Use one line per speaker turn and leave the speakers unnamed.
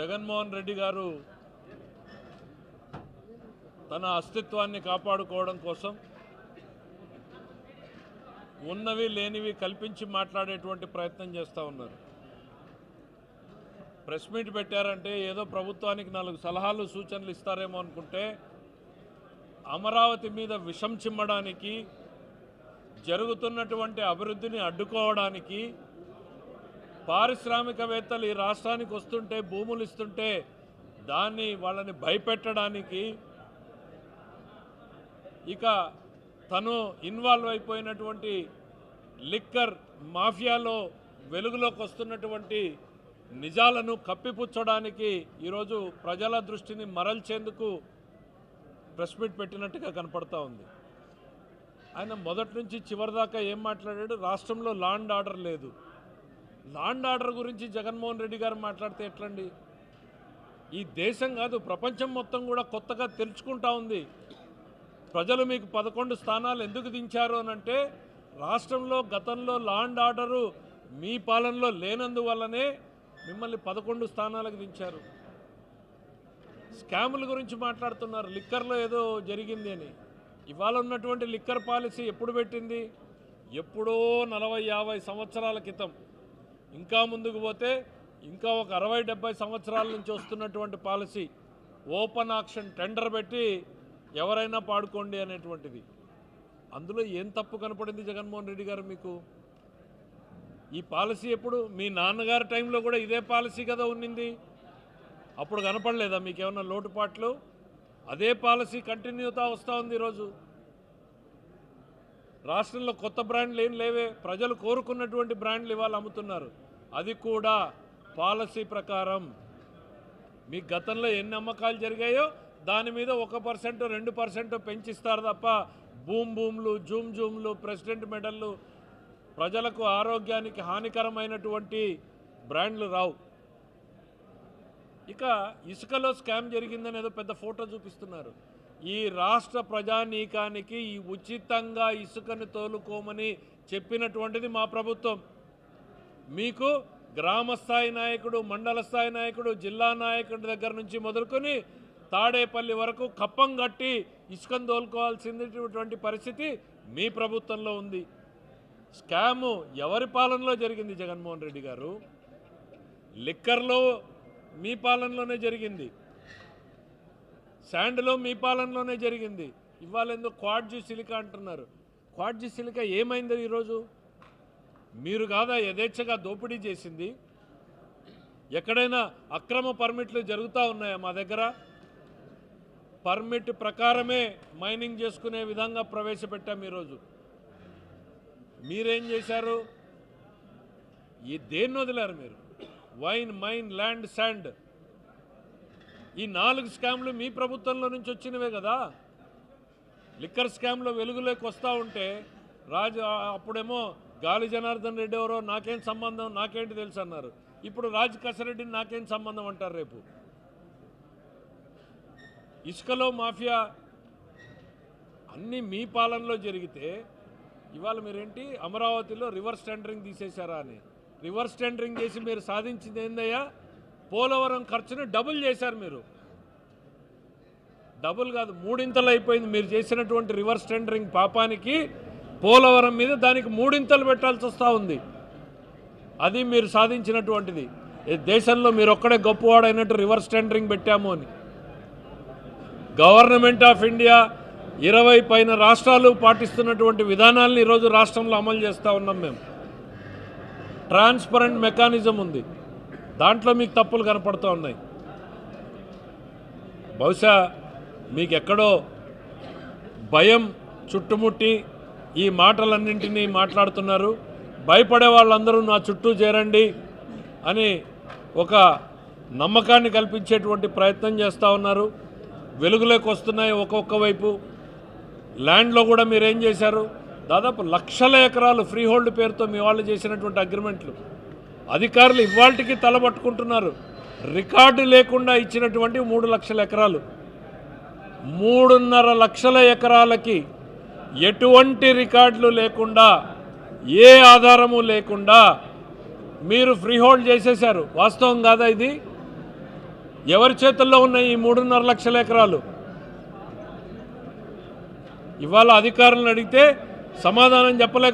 జగన్మోహన్ రెడ్డి గారు తన అస్తిత్వాన్ని కాపాడుకోవడం కోసం ఉన్నవి లేనివి కల్పించి మాట్లాడేటువంటి ప్రయత్నం చేస్తూ ఉన్నారు. ప్రెస్ మీట్ పెట్టారంటే ఏదో ప్రభుత్వానికి నాలుగు సలహాలు సూచనలు ఇస్తారేమో అనుకుంటే అమరావతి మీద విషం చిమ్మడానికి జరుగుతున్నటువంటి అభివృద్ధిని అడ్డుకోవడానికి పారిశ్రామికవేత్తలు ఈ రాష్ట్రానికి వస్తుంటే భూములు ఇస్తుంటే దాన్ని వాళ్ళని భయపెట్టడానికి ఇక తను ఇన్వాల్వ్ అయిపోయినటువంటి లిక్కర్ మాఫియాలో వెలుగులోకి వస్తున్నటువంటి నిజాలను కప్పిపుచ్చడానికి ఈరోజు ప్రజల దృష్టిని మరల్చేందుకు ప్రెస్ మీట్ పెట్టినట్టుగా కనపడతా ఉంది. ఆయన మొదటి నుంచి చివరిదాకా ఏం మాట్లాడాడు? రాష్ట్రంలో లాండ్ ఆర్డర్ లేదు. లాండ్ ఆర్డర్ గురించి జగన్మోహన్ రెడ్డి గారు మాట్లాడితే ఎట్లండి? ఈ దేశం కాదు ప్రపంచం మొత్తం కూడా కొత్తగా తెలుసుకుంటా ఉంది. ప్రజలు మీకు పదకొండు స్థానాలు ఎందుకు దించారు అని అంటే రాష్ట్రంలో గతంలో లాండ్ ఆర్డరు మీ పాలనలో లేనందువల్లనే మిమ్మల్ని పదకొండు స్థానాలకు దించారు. స్కాముల గురించి మాట్లాడుతున్నారు లిక్కర్లో ఏదో జరిగింది అని. ఇవాళ ఉన్నటువంటి లిక్కర్ పాలసీ ఎప్పుడు పెట్టింది? ఎప్పుడో నలభై యాభై సంవత్సరాల క్రితం. ఇంకా ముందుకు పోతే ఇంకా ఒక అరవై డెబ్బై సంవత్సరాల నుంచి వస్తున్నటువంటి పాలసీ ఓపెన్ ఆక్షన్ టెండర్ పెట్టి ఎవరైనా పాడుకోండి అనేటువంటిది. అందులో ఏం తప్పు కనపడింది జగన్మోహన్ రెడ్డి గారు మీకు? ఈ పాలసీ ఎప్పుడు? మీ నాన్నగారి టైంలో కూడా ఇదే పాలసీ కదా ఉన్నింది. అప్పుడు కనపడలేదా? మీకు లోటుపాట్లు? అదే పాలసీ కంటిన్యూతా వస్తూ ఉంది ఈరోజు. రాష్ట్రంలో కొత్త బ్రాండ్లు ఏం లేవే. ప్రజలు కోరుకున్నటువంటి బ్రాండ్లు ఇవాళ అమ్ముతున్నారు. అది కూడా పాలసీ ప్రకారం. మీ గతంలో ఎన్ని అమ్మకాలు జరిగాయో దాని మీద ఒక పర్సెంట్ రెండు పర్సెంట్ పెంచిస్తారు తప్ప బూమ్ బూమ్లు జూమ్ జూమ్లు ప్రెసిడెంట్ మెడల్లు ప్రజలకు ఆరోగ్యానికి హానికరమైనటువంటి బ్రాండ్లు రావు. ఇక ఇసుకలో స్కామ్ జరిగిందని ఏదో పెద్ద ఫోటో చూపిస్తున్నారు. ఈ రాష్ట్ర ప్రజానీకానికి ఈ ఉచితంగా ఇసుకను తోలుకోమని చెప్పినటువంటిది మా ప్రభుత్వం. మీకు గ్రామ స్థాయి నాయకుడు మండల స్థాయి నాయకుడు జిల్లా నాయకుడి దగ్గర నుంచి మొదలుకొని తాడేపల్లి వరకు కప్పం కట్టి ఇసుకను తోలుకోవాల్సినటువంటి పరిస్థితి మీ ప్రభుత్వంలో ఉంది. స్కాము ఎవరి పాలనలో జరిగింది జగన్మోహన్ రెడ్డి గారు? లిక్కర్లో మీ పాలనలోనే జరిగింది. శాండ్లో మీ పాలనలోనే జరిగింది. ఇవాళ ఎందుకు సిలిక అంటున్నారు? క్వాడ్జి సిలిక ఏమైంది ఈరోజు మీరు కాదా యథేచ్ఛగా దోపిడీ చేసింది? ఎక్కడైనా అక్రమ పర్మిట్లు జరుగుతూ ఉన్నాయా మా దగ్గర? పర్మిట్ ప్రకారమే మైనింగ్ చేసుకునే విధంగా ప్రవేశపెట్టాం ఈరోజు మీరేం చేశారు? ఈ దేన్ని వదిలారు మీరు? Wine mine land sand. ఈ నాలుగు స్కామ్లు మీ ప్రభుత్వంలో నుంచి వచ్చినవే కదా. లిక్కర్ స్కామ్లో వెలుగులోకి వస్తూ ఉంటే రాజు అప్పుడేమో గాలి జనార్దన్ రెడ్డి ఎవరో నాకేం సంబంధం నాకేంటి తెలుసు అన్నారు. ఇప్పుడు రాజ్ కసరెడ్డిని నాకేం సంబంధం అంటారు రేపు? ఇసుకలో మాఫియా అన్నీ మీ పాలనలో జరిగితే ఇవాళ మీరేంటి అమరావతిలో రివర్స్ టెండరింగ్ తీసేశారా అని. రివర్స్ టెండరింగ్ చేసి మీరు సాధించింది ఏందయ్యా? పోలవరం ఖర్చుని డబుల్ చేశారు మీరు. డబుల్ కాదు మూడింతలు అయిపోయింది. మీరు చేసినటువంటి రివర్స్ టెండరింగ్ పాపానికి పోలవరం మీద దానికి మూడింతలు పెట్టాల్సి వస్తూ ఉంది. అది మీరు సాధించినటువంటిది. దేశంలో మీరు ఒక్కడే గొప్పవాడైనట్టు రివర్స్ టెండరింగ్ పెట్టాము అని. గవర్నమెంట్ ఆఫ్ ఇండియా ఇరవై పైన రాష్ట్రాలు పాటిస్తున్నటువంటి విధానాలను ఈరోజు రాష్ట్రంలో అమలు చేస్తూ ఉన్నాం మేము. ట్రాన్స్పరెంట్ మెకానిజం ఉంది. దాంట్లో మీకు తప్పులు కనపడుతూ ఉన్నాయి. బహుశా మీకు ఎక్కడో భయం చుట్టుముట్టి ఈ మాటలన్నింటినీ మాట్లాడుతున్నారు. భయపడే వాళ్ళందరూ నా చుట్టూ చేరండి అని ఒక నమ్మకాన్ని కల్పించేటువంటి ప్రయత్నం చేస్తూ ఉన్నారు. వెలుగులోకి వస్తున్నాయి ఒక్కొక్క వైపు. ల్యాండ్లో కూడా మీరేం చేశారు? దాదాపు లక్షల ఎకరాలు ఫ్రీ హోల్డ్ పేరుతో మీ వాళ్ళు చేసినటువంటి అగ్రిమెంట్లు. అధికారులు ఇవాళకి తలబట్టుకుంటున్నారు. రికార్డు లేకుండా ఇచ్చినటువంటి మూడు లక్షల ఎకరాలు. మూడున్నర లక్షల ఎకరాలకి ఎటువంటి రికార్డులు లేకుండా ఏ ఆధారము లేకుండా మీరు ఫ్రీ హోల్డ్ చేసేశారు. వాస్తవం కాదా ఇది? ఎవరి చేతుల్లో ఉన్నాయి ఈ మూడున్నర లక్షల ఎకరాలు? ఇవాళ అధికారులను అడిగితే సమాధానం చెప్పలేక